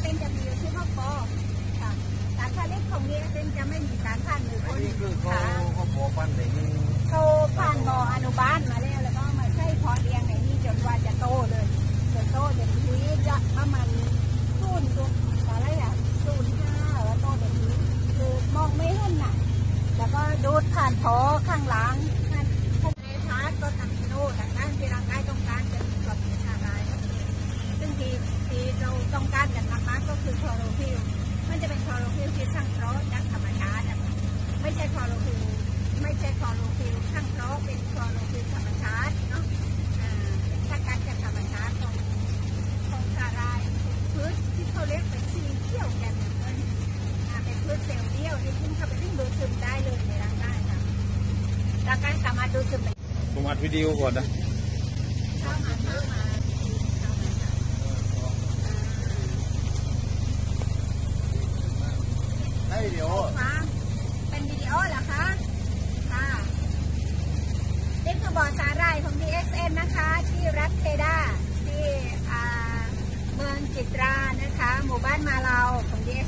เอเซนจะมีอยู่ที่ห้องปอค่ะสารผลิตของเอเซนจะไม่มีสารผ่านหรือคนนนี้คือเขาค่ะเขาพอปั้นแต่นี่เขาผ่านบ่ออนุบาลมาแล้วแล้วก็มาใช้พอเลี้ยงในนี้จนว่าจะโตเลยจนโตเดี๋ยวนี้จะประมาณศูนย์ตัวอะไรอะศูนย์ห้าแล้วโตเดี๋ยวนี้คือมองไม่เห็นน่ะ แล้วก็ดูดผ่านพอข้างหลังผ่านผ่านในชาร์จก็ทำโน่ทางด้านที่ร่างกายต้องการจะมีกับมีอะไรซึ่งที่ที่ เราต้องการกันมากๆก็คือคลอโรฟิลล์มันจะเป็นคลอโรฟิลล์ที่สร้างเคราะห์จากธรรมชาติอะไม่ใช่คลอโรฟิลล์ไม่ใช่คลอโรฟิลล์สร้างเคราะห์เป็นคลอโรฟิลล์ธรรมชาติเนาะอ่าเป็นสกัดจากธรรมชาติของของสาหร่ายพืชที่เขาเรียกเป็นซีเขียวแกนเนี่ยอ่าเป็นพืชเซลล์เดียวที่ขึ้นเข้าไปที่ดูดซึมได้เลยในร่างกายค่ะร่างกายสามารถดูดซึมไปผมอัดวิดีโอก่อนนะเข้ามาเข้ามา ให้เดี๋ยวเป็นวิดีโอเหรอคะ ค่ะ นี่คือบ่อสาหร่ายของ DXN นะคะ ที่รัฐเทดาที่เมืองจิตรานะคะ หมู่บ้านมาเราของ DXN